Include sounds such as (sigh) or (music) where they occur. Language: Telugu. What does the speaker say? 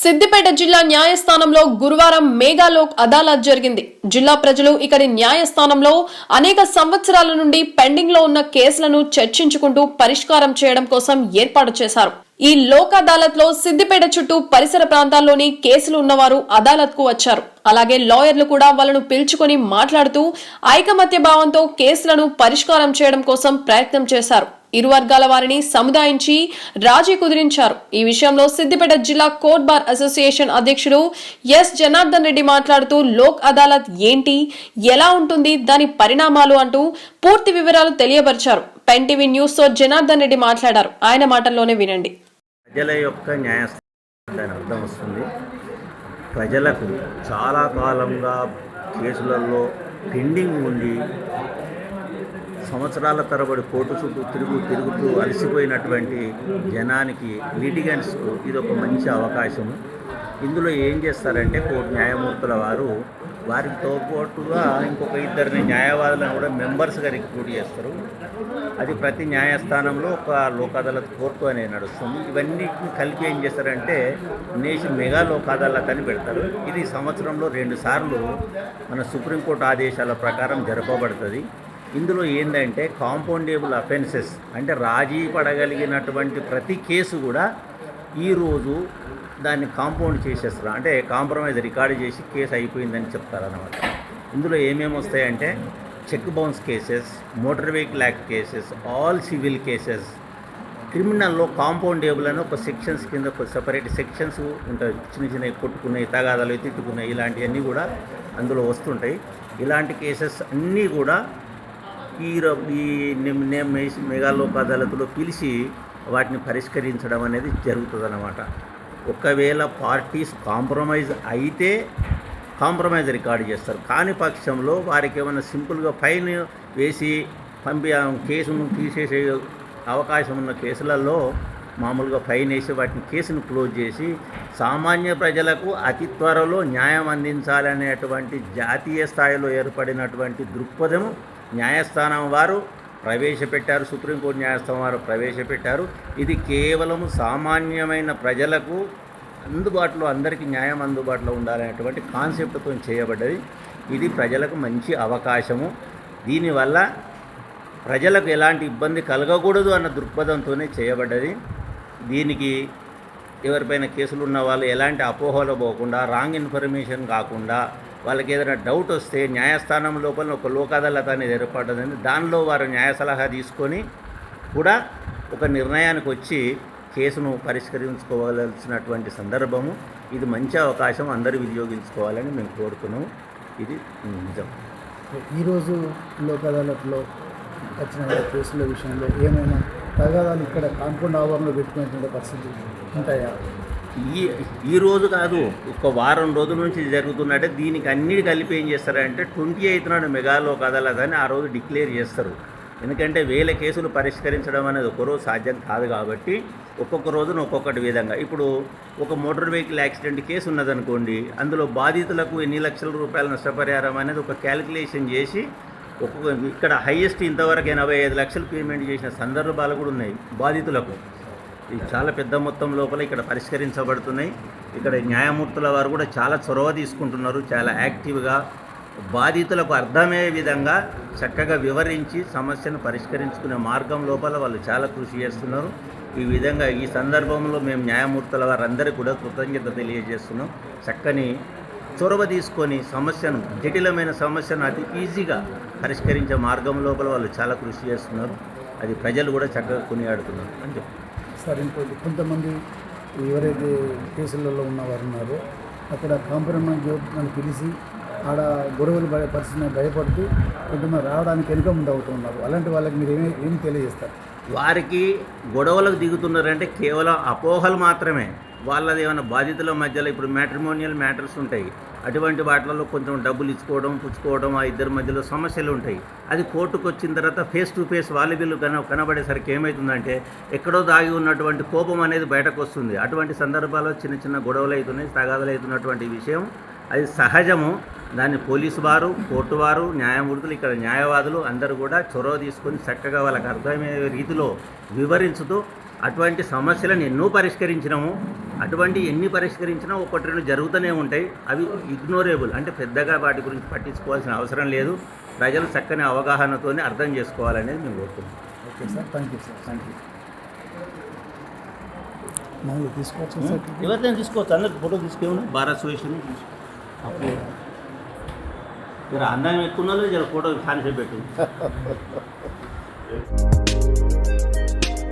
సిద్దిపేట జిల్లా న్యాయస్థానంలో గురువారం మేఘాలోక్ అదాలత్ జరిగింది. జిల్లా ప్రజలు ఇక్కడి న్యాయస్థానంలో అనేక సంవత్సరాల నుండి పెండింగ్లో ఉన్న కేసులను చర్చించుకుంటూ పరిష్కారం చేయడం కోసం ఏర్పాటు చేశారు. ఈ లోక్ అదాలత్లో సిద్దిపేట చుట్టూ పరిసర ప్రాంతాల్లోని కేసులు ఉన్నవారు అదాలత్కు వచ్చారు. అలాగే లాయర్లు కూడా వాళ్ళను పిలుచుకొని మాట్లాడుతూ ఐకమత్య భావంతో కేసులను పరిష్కారం చేయడం కోసం ప్రయత్నం చేశారు. ఇరు వర్గాల వారిని సముదాయించి రాజీ కుదిరించారు. ఈ విషయంలో సిద్దిపేట జిల్లా కోర్ట్ బార్ అసోసియేషన్ అధ్యక్షుడు ఎస్ జనార్దన్ రెడ్డి మాట్లాడుతూ లోక్ అదాలత్ ఏంటి ఎలా ఉంటుంది దాని పరిణామాలు అంటూ పూర్తి వివరాలు తెలియపరిచారు. పెన్ టీవీ న్యూస్తో జనార్దన్ రెడ్డి మాట్లాడారు. ఆయన మాటల్లోనే వినండి. ప్రజల యొక్క న్యాయస్థానం దాని అర్థం వస్తుంది. ప్రజలకు చాలా కాలంగా కేసులలో పెండింగ్ ఉండి సంవత్సరాల తరబడి కోర్టు చుట్టూ తిరుగు తిరుగుతూ అలసిపోయినటువంటి జనానికి లిటిగెంట్స్కు ఇది ఒక మంచి అవకాశం ఇందులో ఏం చేస్తారంటే కోర్టు న్యాయమూర్తుల వారు వారితో పాటుగా ఇంకొక ఇద్దరిని న్యాయవాదులను కూడా మెంబర్స్గా రిక్రూట్ చేస్తారు. అది ప్రతి న్యాయస్థానంలో ఒక లోక్ అదాలత్ కోర్టు అనేది నడుస్తుంది. ఇవన్నీ కలిపి ఏం చేస్తారంటే నేష్ మెగా లోక్ అదాలత్ అని పెడతారు. ఇది సంవత్సరంలో రెండు సార్లు మన సుప్రీంకోర్టు ఆదేశాల ప్రకారం జరపబడుతుంది. ఇందులో ఏంటంటే కాంపౌండేబుల్ అఫెన్సెస్ అంటే రాజీ పడగలిగినటువంటి ప్రతి కేసు కూడా ఈరోజు దాన్ని కాంపౌండ్ చేసేస్తారు? అంటే కాంప్రమైజ్ రికార్డు చేసి కేసు అయిపోయిందని చెప్తారన్నమాట. ఇందులో ఏమేమి వస్తాయంటే check bounce cases motor vehicle act cases all civil cases. క్రిమినల్లో compoundable అని ఒక సెక్షన్స్ కింద ఒక సెపరేట్ సెక్షన్స్ ఉంటాయి. చిన్న చిన్న కొట్టుకున్నాయి తగాదాలు తిట్టుకున్నాయి ఇలాంటివన్నీ కూడా అందులో వస్తుంటాయి. ఇలాంటి కేసెస్ అన్నీ కూడా ఈ ఈ నిమ్- నేమ్ మెగాలోక్ పిలిచి వాటిని పరిష్కరించడం అనేది జరుగుతుంది అన్నమాట ఒకవేళ పార్టీస్ కాంప్రమైజ్ అయితే కాంప్రమైజ్ రికార్డు చేస్తారు. కాని పక్షంలో వారికి ఏమైనా సింపుల్గా ఫైన్ వేసి పంపి కేసును తీసేసే అవకాశం ఉన్న కేసులలో మామూలుగా ఫైన్ వేసి వాటిని కేసును క్లోజ్ చేసి సామాన్య ప్రజలకు అతి త్వరలో న్యాయం అందించాలనేటువంటి జాతీయ స్థాయిలో ఏర్పడినటువంటి దృక్పథం న్యాయస్థానం వారు ప్రవేశపెట్టారు. సుప్రీంకోర్టు న్యాయస్థానం వారు ప్రవేశపెట్టారు. ఇది కేవలం సామాన్యమైన ప్రజలకు అందుబాటులో అందరికీ న్యాయం అందుబాటులో ఉండాలనేటువంటి కాన్సెప్ట్తో చేయబడ్డది. ఇది ప్రజలకు మంచి అవకాశము. దీనివల్ల ప్రజలకు ఎలాంటి ఇబ్బంది కలగకూడదు అన్న దృక్పథంతోనే చేయబడ్డది. దీనికి ఎవరిపైన కేసులు ఉన్న వాళ్ళు ఎలాంటి అపోహలు పోకుండా రాంగ్ ఇన్ఫర్మేషన్ కాకుండా వాళ్ళకి ఏదైనా డౌట్ వస్తే న్యాయస్థానం లోపల ఒక లోక్ అదాలత్ అనేది ఏర్పడుతుంది దానిలో వారు న్యాయ సలహా తీసుకొని కూడా ఒక నిర్ణయానికి వచ్చి కేసును పరిష్కరించుకోవాల్సినటువంటి సందర్భము. ఇది మంచి అవకాశం అందరూ వినియోగించుకోవాలని మేము కోరుతున్నాము ఇది నిజం. ఈరోజు లోక్ అదాలత్లో వచ్చిన కేసుల విషయంలో ఏమైనా తగాదాలు ఇక్కడ కాంపౌండ్ ఆవరణలో పెట్టుకునేటువంటి పరిస్థితి ఉంటాయా? ఈ ఈ రోజు కాదు ఒక వారం రోజుల నుంచి జరుగుతున్నట్టే దీనికి అన్నిటి కలిపి ఏం చేస్తారంటే ట్వంటీ ఎయిత్ నాడు మెగాలో కదలదని అని ఆ రోజు డిక్లేర్ చేస్తారు. ఎందుకంటే వేల కేసులు పరిష్కరించడం అనేది ఒకరోజు సాధ్యం కాదు కాబట్టి ఒక్కొక్క రోజున ఒక్కొక్కటి విధంగా. ఇప్పుడు ఒక మోటార్ వెహికల్ యాక్సిడెంట్ కేసు ఉన్నదనుకోండి అందులో బాధితులకు ఎన్ని లక్షల రూపాయల నష్టపరిహారం అనేది ఒక క్యాలిక్యులేషన్ చేసి ఒక్కొక్క ఇక్కడ హైయెస్ట్ ఇంతవరకు ఎనభై ఐదు లక్షలు పేమెంట్ చేసిన సందర్భాలు కూడా ఉన్నాయి బాధితులకు. ఇది చాలా పెద్ద మొత్తం లోపల ఇక్కడ పరిష్కరించబడుతున్నాయి. ఇక్కడ న్యాయమూర్తుల వారు కూడా చాలా చొరవ తీసుకుంటున్నారు. చాలా యాక్టివ్గా బాధితులకు అర్థమయ్యే విధంగా చక్కగా వివరించి సమస్యను పరిష్కరించుకునే మార్గం లోపల వాళ్ళు చాలా కృషి చేస్తున్నారు. ఈ విధంగా ఈ సందర్భంలో మేము న్యాయమూర్తుల వారందరికీ కూడా కృతజ్ఞత తెలియజేస్తున్నాం. చక్కని చొరవ తీసుకొని సమస్యను జటిలమైన సమస్యను అతి ఈజీగా పరిష్కరించే మార్గం లోపల వాళ్ళు చాలా కృషి చేస్తున్నారు. అది ప్రజలు కూడా చక్కగా కొనియాడుతున్నారు. అని చెప్పి ఇంకోటి కొంతమంది ఎవరైతే కేసులలో ఉన్నవారు ఉన్నారో అక్కడ కాంప్రమైజ్ అని పిలిచి ఆడ గొడవలు భయ పరిస్థితిని భయపడుతూ కొంతమంది రావడానికి వెనుక ముందు అవుతున్నారు అలాంటి వాళ్ళకి మీరు ఏమి ఏం తెలియజేస్తారు? వారికి గొడవలకు దిగుతున్నారంటే కేవలం అపోహలు మాత్రమే. వాళ్ళది ఏమైనా బాధితుల మధ్యలో ఇప్పుడు మ్యాట్రిమోనియల్ మ్యాటర్స్ ఉంటాయి. అటువంటి వాటిలలో కొంచెం డబ్బులు ఇచ్చుకోవడం పుచ్చుకోవడం ఆ ఇద్దరి మధ్యలో సమస్యలు ఉంటాయి. అది కోర్టుకు వచ్చిన తర్వాత ఫేస్ టు ఫేస్ వాళ్ళ కన కనబడేసరికి ఏమవుతుందంటే ఎక్కడో దాగి ఉన్నటువంటి కోపం అనేది బయటకు వస్తుంది. అటువంటి సందర్భాల్లో చిన్న చిన్న గొడవలు అవుతున్నాయి తగాదలు అవుతున్నటువంటి విషయం. అది సహజము. దాన్ని పోలీసు వారు కోర్టు వారు న్యాయమూర్తులు ఇక్కడ న్యాయవాదులు అందరూ కూడా చొరవ తీసుకొని చక్కగా వాళ్ళకి అర్థమయ్యే రీతిలో వివరించుతూ అటువంటి సమస్యలను ఎన్నో పరిష్కరించినాము. అటువంటి ఎన్ని పరిష్కరించినా ఒకటి రెండు జరుగుతూనే ఉంటాయి. అవి ఇగ్నోరేబుల్ అంటే పెద్దగా వాటి గురించి పట్టించుకోవాల్సిన అవసరం లేదు. ప్రజలు చక్కని అవగాహనతోనే అర్థం చేసుకోవాలనేది మేము కోరుతున్నాం okay sir. Thank you sir thank you తీసుకోవచ్చు సార్. ఎవరిదైనా తీసుకోవచ్చు. అందరికి ఫోటో తీసుకేమన్నా భారత్ అసోసియేషన్ అప్పుడు జర అందం ఎక్కువ ఫోటో కాన్సెప్ట్ పెట్టు. (laughs)